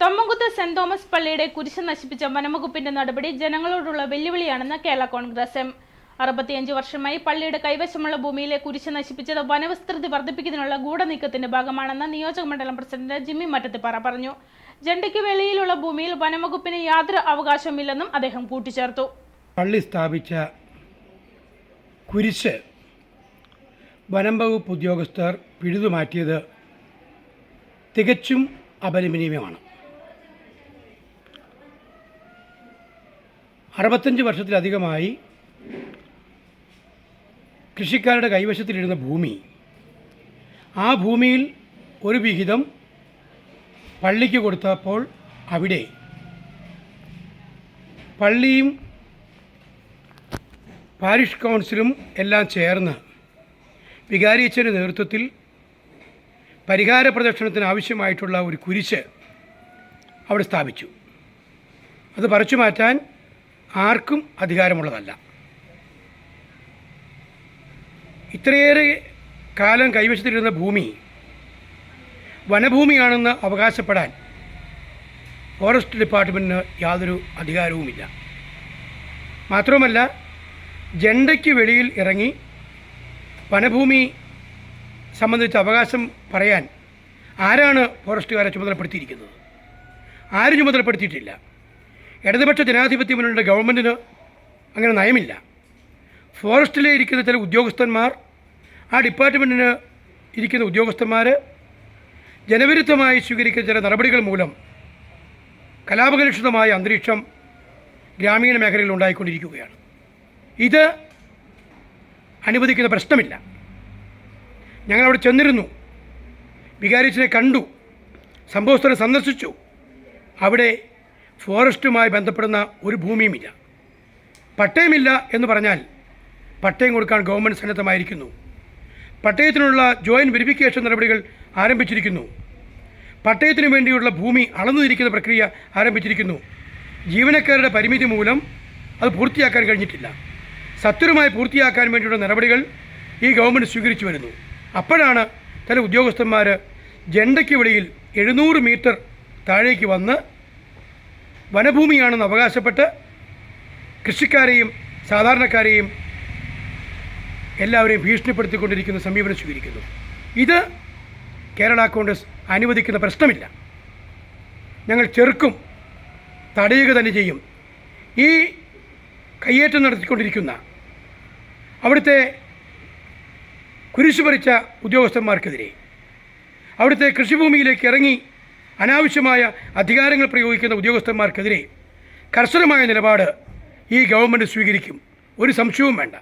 Thommankuthu saint Thomas പള്ളിയുടെ കുരിശ് നശിപ്പിച്ച വനംവകുപ്പിന്റെ നടപടി ജനങ്ങളോടുള്ള വെല്ലുവിളിയാണെന്ന് കേരള കോൺഗ്രസ് എം. അറുപത്തിയഞ്ച് വർഷമായി പള്ളിയുടെ കൈവശമുള്ള ഭൂമിയിലെ കുരിശ് നശിപ്പിച്ചത് വനവിസ്തൃതി വർദ്ധിപ്പിക്കുന്നതിനുള്ള ഗൂഢനീക്കത്തിന്റെ ഭാഗമാണെന്ന് നിയോജക മണ്ഡലം പ്രസിഡന്റ് ജിമ്മി മറ്റത്തിപ്പാറ പറഞ്ഞു. ജണ്ടയ്ക്ക് വെളിയിലുള്ള ഭൂമിയിൽ വനംവകുപ്പിന് യാതൊരു അവകാശമില്ലെന്നും അദ്ദേഹം കൂട്ടിച്ചേർത്തു. പള്ളി സ്ഥാപിച്ച കുരിശ് വനം വകുപ്പ് ഉദ്യോഗസ്ഥർ പിഴുതുമാറ്റിയത് തികച്ചും അപലപനീയമാണ് അറുപത്തഞ്ച് വർഷത്തിലധികമായി കൃഷിക്കാരുടെ കൈവശത്തിലിരുന്ന ഭൂമി. ആ ഭൂമിയിൽ ഒരു വിഹിതം പള്ളിക്ക് കൊടുത്തപ്പോൾ അവിടെ പള്ളിയും പാരിഷ് കൗൺസിലും എല്ലാം ചേർന്ന് വികാരിയച്ഛന്റെ നേതൃത്വത്തിൽ പരിഹാര പ്രദക്ഷിണത്തിന് ആവശ്യമായിട്ടുള്ള ഒരു കുരിശ് അവിടെ സ്ഥാപിച്ചു. അത് പറിച്ചു മാറ്റാൻ ആർക്കും അധികാരമുള്ളതല്ല. ഇത്രയേറെ കാലം കൈവശത്തിലിരുന്ന ഭൂമി വനഭൂമിയാണെന്ന് അവകാശപ്പെടാൻ ഫോറസ്റ്റ് ഡിപ്പാർട്ട്മെന്റിന് യാതൊരു അധികാരവുമില്ല. മാത്രവുമല്ല ജണ്ടയ്ക്ക് വെളിയിൽ ഇറങ്ങി വനഭൂമി സംബന്ധിച്ച അവകാശം പറയാൻ ആരാണ് ഫോറസ്റ്റുകാരെ ചുമതലപ്പെടുത്തിയിരിക്കുന്നത്? ആരും ചുമതലപ്പെടുത്തിയിട്ടില്ല. ഇടതുപക്ഷ ജനാധിപത്യ മുന്നണിയുടെ ഗവൺമെന്റിന് അങ്ങനെ നയമില്ല. ഫോറസ്റ്റിലെ ഇരിക്കുന്ന ചില ഉദ്യോഗസ്ഥന്മാർ ആ ഡിപ്പാർട്ട്മെന്റിന് ഇരിക്കുന്ന ഉദ്യോഗസ്ഥന്മാർ ജനവിരുദ്ധമായി സ്വീകരിക്കുന്ന ചില നടപടികൾ മൂലം കലാപകലുഷിതമായ അന്തരീക്ഷം ഗ്രാമീണ മേഖലയിൽ ഉണ്ടായിക്കൊണ്ടിരിക്കുകയാണ്. ഇത് അനുവദിക്കുന്ന പ്രശ്നമില്ല. ഞങ്ങളവിടെ ചെന്നിരുന്നു. വികാരിച്ചിനെ കണ്ടു. സംഭവസ്ഥലം സന്ദർശിച്ചു. അവിടെ ഫോറസ്റ്റുമായി ബന്ധപ്പെടുന്ന ഒരു ഭൂമിയുമില്ല. പട്ടയമില്ല എന്ന് പറഞ്ഞാൽ പട്ടയം കൊടുക്കാൻ ഗവൺമെന്റ് സന്നദ്ധമായിരിക്കുന്നു. പട്ടയത്തിനുള്ള ജോയിന്റ് വെരിഫിക്കേഷൻ നടപടികൾ ആരംഭിച്ചിരിക്കുന്നു. പട്ടയത്തിനു വേണ്ടിയുള്ള ഭൂമി അളന്നു തിരിക്കുന്ന പ്രക്രിയ ആരംഭിച്ചിരിക്കുന്നു. ജീവനക്കാരുടെ പരിമിതി മൂലം അത് പൂർത്തിയാക്കാൻ കഴിഞ്ഞിട്ടില്ല. സത്വരമായി പൂർത്തിയാക്കാൻ വേണ്ടിയുള്ള നടപടികൾ ഈ ഗവൺമെന്റ് സ്വീകരിച്ചു വരുന്നു. അപ്പോഴാണ് ചില ഉദ്യോഗസ്ഥന്മാർ ജണ്ടയ്ക്ക് വെളിയിൽ എഴുന്നൂറ് മീറ്റർ താഴേക്ക് വന്ന് വനഭൂമിയാണെന്ന് അവകാശപ്പെട്ട് കൃഷിക്കാരെയും സാധാരണക്കാരെയും എല്ലാവരെയും ഭീഷണിപ്പെടുത്തിക്കൊണ്ടിരിക്കുന്ന സമീപനം സ്വീകരിക്കുന്നു. ഇത് കേരള കോൺഗ്രസ് അനുവദിക്കുന്ന പ്രശ്നമില്ല. ഞങ്ങൾ ചെറുക്കും തടയുക തന്നെ ചെയ്യും. ഈ കയ്യേറ്റം നടത്തിക്കൊണ്ടിരിക്കുന്ന അവിടുത്തെ കുരിശു പറിച്ച ഉദ്യോഗസ്ഥന്മാർക്കെതിരെ അവിടുത്തെ കൃഷിഭൂമിയിലേക്ക് ഇറങ്ങി അനാവശ്യമായ അധികാരങ്ങൾ പ്രയോഗിക്കുന്ന ഉദ്യോഗസ്ഥന്മാർക്കെതിരെ കർശനമായ നിലപാട് ഈ ഗവൺമെന്റ് സ്വീകരിക്കും. ഒരു സംശയവും വേണ്ട.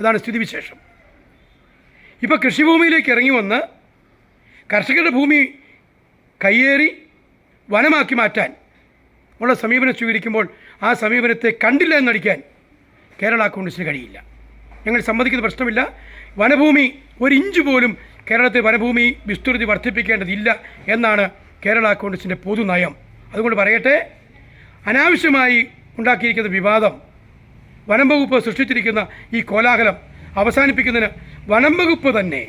അതാണ് സ്ഥിതിവിശേഷം. ഇപ്പോൾ കൃഷിഭൂമിയിലേക്ക് ഇറങ്ങി വന്ന് കർഷകരുടെ ഭൂമി കയ്യേറി വനമാക്കി മാറ്റാൻ ഉള്ള സമീപനം സ്വീകരിക്കുമ്പോൾ ആ സമീപനത്തെ കണ്ടില്ല എന്നടിക്കാൻ കേരള കോൺഗ്രസിന് കഴിയില്ല. ഞങ്ങൾ സമ്മതിക്കുന്ന പ്രശ്നമില്ല. വനഭൂമി ഒരു ഇഞ്ച് പോലും കേരളത്തെ വനഭൂമി വിസ്തൃതി വർദ്ധിപ്പിക്കേണ്ടതില്ല എന്നാണ് കേരള കോൺഗ്രസിന്റെ പൊതുനയം. അതുകൊണ്ട് പറയട്ടെ അനാവശ്യമായി ഉണ്ടാക്കിയിരിക്കുന്ന വിവാദം വനം വകുപ്പ് സൃഷ്ടിച്ചിരിക്കുന്ന ഈ കോലാഹലം അവസാനിപ്പിക്കുന്നതിന് വനം വകുപ്പ് തന്നെ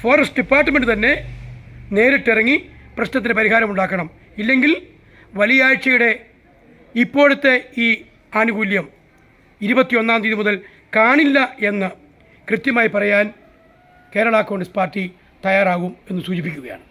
ഫോറസ്റ്റ് ഡിപ്പാർട്ട്മെന്റ് തന്നെ നേരിട്ടിറങ്ങി പ്രശ്നത്തിന് പരിഹാരം പരിഹാരമുണ്ടാക്കണം ഇല്ലെങ്കിൽ വലിയാഴ്ചയുടെ ഇപ്പോഴത്തെ ഈ ആനുകൂല്യം ഇരുപത്തിയൊന്നാം തീയതി മുതൽ കാണില്ല എന്ന് കൃത്യമായി പറയാൻ കേരള കോൺഗ്രസ് പാർട്ടി തയ്യാറാകും എന്ന് സൂചിപ്പിക്കുകയാണ്.